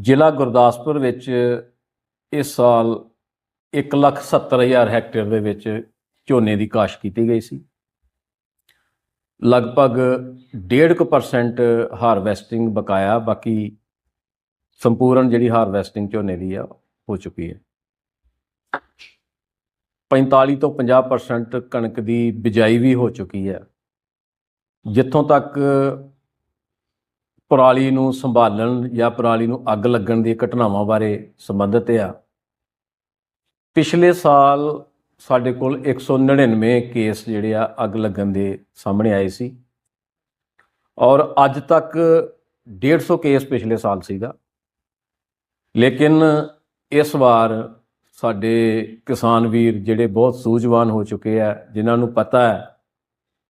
ਜ਼ਿਲ੍ਹਾ ਗੁਰਦਾਸਪੁਰ ਵਿੱਚ ਇਸ ਸਾਲ 170000 ਹੈਕਟੇਅਰ ਦੇ ਵਿੱਚ ਝੋਨੇ ਦੀ ਕਾਸ਼ਤ ਕੀਤੀ ਗਈ ਸੀ। ਲਗਭਗ 1.5% ਹਾਰਵੈਸਟਿੰਗ ਬਕਾਇਆ, ਬਾਕੀ ਸੰਪੂਰਨ ਜਿਹੜੀ ਹਾਰਵੈਸਟਿੰਗ ਝੋਨੇ ਦੀ ਆ, ਹੋ ਚੁੱਕੀ ਹੈ। 45 ਤੋਂ 50% ਕਣਕ ਦੀ ਬਿਜਾਈ ਵੀ ਹੋ ਚੁੱਕੀ ਹੈ। ਜਿੱਥੋਂ ਤੱਕ ਪਰਾਲੀ ਨੂੰ ਸੰਭਾਲਣ ਜਾਂ ਪਰਾਲੀ ਨੂੰ ਅੱਗ ਲੱਗਣ ਦੀ ਘਟਨਾਵਾਂ ਬਾਰੇ ਸੰਬੰਧਿਤ ਆ। ਪਿਛਲੇ ਸਾਲ ਸਾਡੇ ਕੋਲ 199 ਕੇਸ ਜਿਹੜੇ ਆ ਅੱਗ ਲੱਗਣ ਦੇ ਸਾਹਮਣੇ ਆਏ ਸੀ। ਔਰ ਅੱਜ ਤੱਕ 150 ਕੇਸ ਪਿਛਲੇ ਸਾਲ ਸੀਗਾ। ਲੇਕਿਨ ਇਸ ਵਾਰ ਸਾਡੇ ਕਿਸਾਨ ਵੀਰ ਜਿਹੜੇ ਬਹੁਤ ਸੂਝਵਾਨ ਹੋ ਚੁੱਕੇ ਆ, ਜਿਨ੍ਹਾਂ ਨੂੰ ਪਤਾ ਹੈ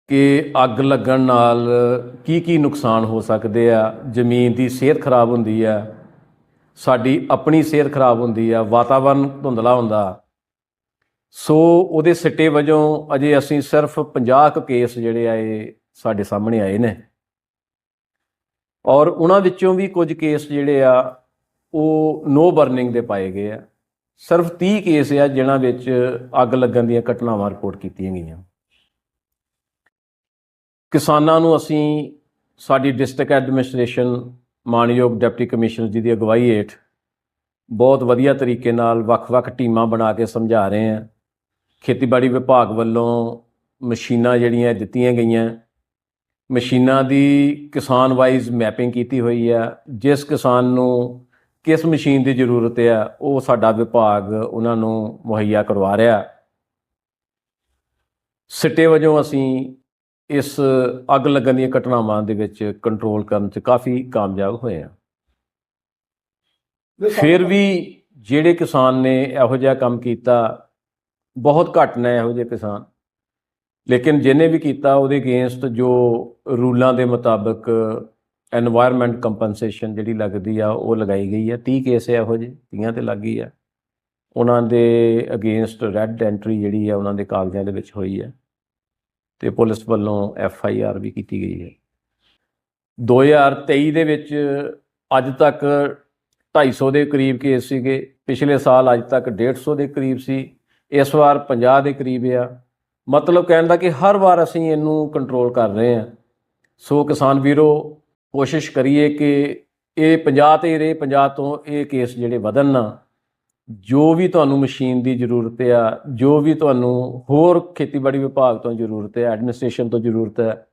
ਕਿ ਅੱਗ ਲੱਗਣ ਨਾਲ ਕੀ ਕੀ ਨੁਕਸਾਨ ਹੋ ਸਕਦੇ ਆ? ਜ਼ਮੀਨ ਦੀ ਸਿਹਤ ਖਰਾਬ ਹੁੰਦੀ ਆ। ਸਾਡੀ ਆਪਣੀ ਸਿਹਤ ਖਰਾਬ ਹੁੰਦੀ ਆ। ਵਾਤਾਵਰਨ ਧੁੰਦਲਾ ਹੁੰਦਾ। ਸੋ ਉਹਦੇ ਸਿੱਟੇ ਵਜੋਂ ਅਜੇ ਅਸੀਂ ਸਿਰਫ 50 ਕੁ ਕੇਸ ਜਿਹੜੇ ਆ ਸਾਡੇ ਸਾਹਮਣੇ ਆਏ ਨੇ। ਔਰ ਉਹਨਾਂ ਵਿੱਚੋਂ ਵੀ ਕੁਝ ਕੇਸ ਜਿਹੜੇ ਆ, ਉਹ ਨੋ ਬਰਨਿੰਗ ਦੇ ਪਾਏ ਗਏ ਆ। ਸਿਰਫ 30 ਕੇਸ ਆ, ਜਿਨ੍ਹਾਂ ਵਿੱਚ ਅੱਗ ਲੱਗਣ ਦੀਆਂ ਘਟਨਾਵਾਂ ਰਿਪੋਰਟ ਕੀਤੀਆਂ ਗਈਆਂ। ਕਿਸਾਨਾਂ ਨੂੰ ਅਸੀਂ ਸਾਡੀ ਡਿਸਟ੍ਰਿਕਟ ਐਡਮਿਨਿਸਟ੍ਰੇਸ਼ਨ ਮਾਨਯੋਗ ਡਿਪਟੀ ਕਮਿਸ਼ਨਰ ਜੀ ਦੀ ਅਗਵਾਈ ਹੇਠ ਬਹੁਤ ਵਧੀਆ ਤਰੀਕੇ ਨਾਲ ਵੱਖ-ਵੱਖ ਟੀਮਾਂ ਬਣਾ ਕੇ ਸਮਝਾ ਰਹੇ ਹਾਂ। ਖੇਤੀਬਾੜੀ ਵਿਭਾਗ ਵੱਲੋਂ ਮਸ਼ੀਨਾਂ ਜਿਹੜੀਆਂ ਦਿੱਤੀਆਂ ਗਈਆਂ, ਮਸ਼ੀਨਾਂ ਦੀ ਕਿਸਾਨ ਵਾਈਜ਼ ਮੈਪਿੰਗ ਕੀਤੀ ਹੋਈ ਆ, ਜਿਸ ਕਿਸਾਨ ਨੂੰ ਕਿਸ ਮਸ਼ੀਨ ਦੀ ਜ਼ਰੂਰਤ ਹੈ ਉਹ ਸਾਡਾ ਵਿਭਾਗ ਉਹਨਾਂ ਨੂੰ ਮੁਹੱਈਆ ਕਰਵਾ ਰਿਹਾ। ਸਿੱਟੇ ਵਜੋਂ ਅਸੀਂ ਇਸ ਅੱਗ ਲੱਗਣ ਦੀਆਂ ਘਟਨਾਵਾਂ ਦੇ ਵਿੱਚ ਕੰਟਰੋਲ ਕਰਨ 'ਚ ਕਾਫੀ ਕਾਮਯਾਬ ਹੋਏ ਆ। ਫਿਰ ਵੀ ਜਿਹੜੇ ਕਿਸਾਨ ਨੇ ਇਹੋ ਜਿਹਾ ਕੰਮ ਕੀਤਾ ਬਹੁਤ ਘੱਟ ਨੇ ਇਹੋ ਜਿਹੇ ਕਿਸਾਨ। ਲੇਕਿਨ ਜਿਹਨੇ ਵੀ ਕੀਤਾ ਉਹਦੇ ਅਗੇਂਸਟ ਜੋ ਰੂਲਾਂ ਦੇ ਮੁਤਾਬਕ এনवायरमेंट ਕੰਪਨਸੇਸ਼ਨ ਜਿਹੜੀ ਲੱਗਦੀ ਆ ਉਹ ਲਗਾਈ ਗਈ ਆ। 30 ਕੇਸ ਇਹੋ ਜਿਹੇ 30 ਤੇ ਲੱਗੀ ਆ। ਉਹਨਾਂ ਦੇ ਅਗੇਂਸਟ ਰੈੱਡ ਐਂਟਰੀ ਜਿਹੜੀ ਆ ਉਹਨਾਂ ਦੇ ਕਾਗਜ਼ਾਂ ਦੇ ਵਿੱਚ ਹੋਈ ਆ। ਤੇ ਪੁਲਿਸ ਵੱਲੋਂ ਐਫ ਆਈ ਆਰ ਵੀ ਕੀਤੀ ਗਈ ਹੈ। 2023 ਦੇ ਵਿੱਚ ਅੱਜ ਤੱਕ 250 ਦੇ ਕਰੀਬ ਕੇਸ ਸੀਗੇ। ਪਿਛਲੇ ਸਾਲ ਅੱਜ ਤੱਕ 150 ਦੇ ਕਰੀਬ ਸੀ। ਇਸ ਵਾਰ 50 ਦੇ ਕਰੀਬ ਆ। ਮਤਲਬ ਕਹਿਣ ਦਾ ਕਿ ਹਰ ਵਾਰ ਅਸੀਂ ਇਹਨੂੰ ਕੰਟਰੋਲ ਕਰ ਰਹੇ ਹਾਂ। ਸੋ ਕਿਸਾਨ ਵੀਰੋ, ਕੋਸ਼ਿਸ਼ ਕਰੀਏ ਕਿ ਇਹ 50 ਤੇ ਰਹੇ 50 ਤੋਂ ਇਹ ਕੇਸ ਜਿਹੜੇ ਵਧਣ ਨਾ। ਜੋ ਵੀ ਤੁਹਾਨੂੰ ਮਸ਼ੀਨ ਦੀ ਜ਼ਰੂਰਤ ਆ, ਜੋ ਵੀ ਤੁਹਾਨੂੰ ਹੋਰ ਖੇਤੀਬਾੜੀ ਵਿਭਾਗ ਤੋਂ ਜ਼ਰੂਰਤ ਹੈ ਐਡਮਿਨਿਸਟ੍ਰੇਸ਼ਨ ਤੋਂ ਜ਼ਰੂਰਤ ਹੈ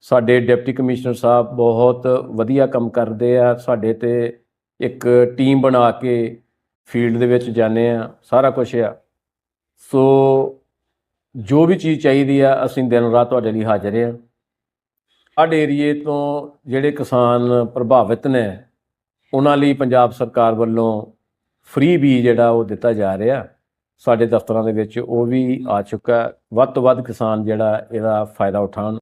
ਸਾਡੇ ਡਿਪਟੀ ਕਮਿਸ਼ਨਰ ਸਾਹਿਬ ਬਹੁਤ ਵਧੀਆ ਕੰਮ ਕਰਦੇ ਆ, ਸਾਡੇ ਤੇ ਇੱਕ ਟੀਮ ਬਣਾ ਕੇ ਫੀਲਡ ਦੇ ਵਿੱਚ ਜਾਂਦੇ ਆ, ਸਾਰਾ ਕੁਝ ਆ। ਸੋ ਜੋ ਵੀ ਚੀਜ਼ ਚਾਹੀਦੀ ਆ, ਅਸੀਂ ਦਿਨ ਰਾਤ ਤੁਹਾਡੇ ਲਈ ਹਾਜ਼ਰ ਆ। ਸਾਡੇ ਏਰੀਏ ਤੋਂ ਜਿਹੜੇ ਕਿਸਾਨ ਪ੍ਰਭਾਵਿਤ ਨੇ, ਉਹਨਾਂ ਲਈ ਪੰਜਾਬ ਸਰਕਾਰ ਵੱਲੋਂ ਫ੍ਰੀ ਬੀ ਜਿਹੜਾ ਉਹ ਦਿੱਤਾ ਜਾ ਰਿਹਾ, ਸਾਡੇ ਦਫ਼ਤਰਾਂ ਦੇ ਵਿੱਚ ਉਹ ਵੀ ਆ ਚੁੱਕਾ। ਵੱਧ ਤੋਂ ਵੱਧ ਕਿਸਾਨ ਜਿਹੜਾ, ਇਹਦਾ ਫਾਇਦਾ ਉਠਾਉਣ।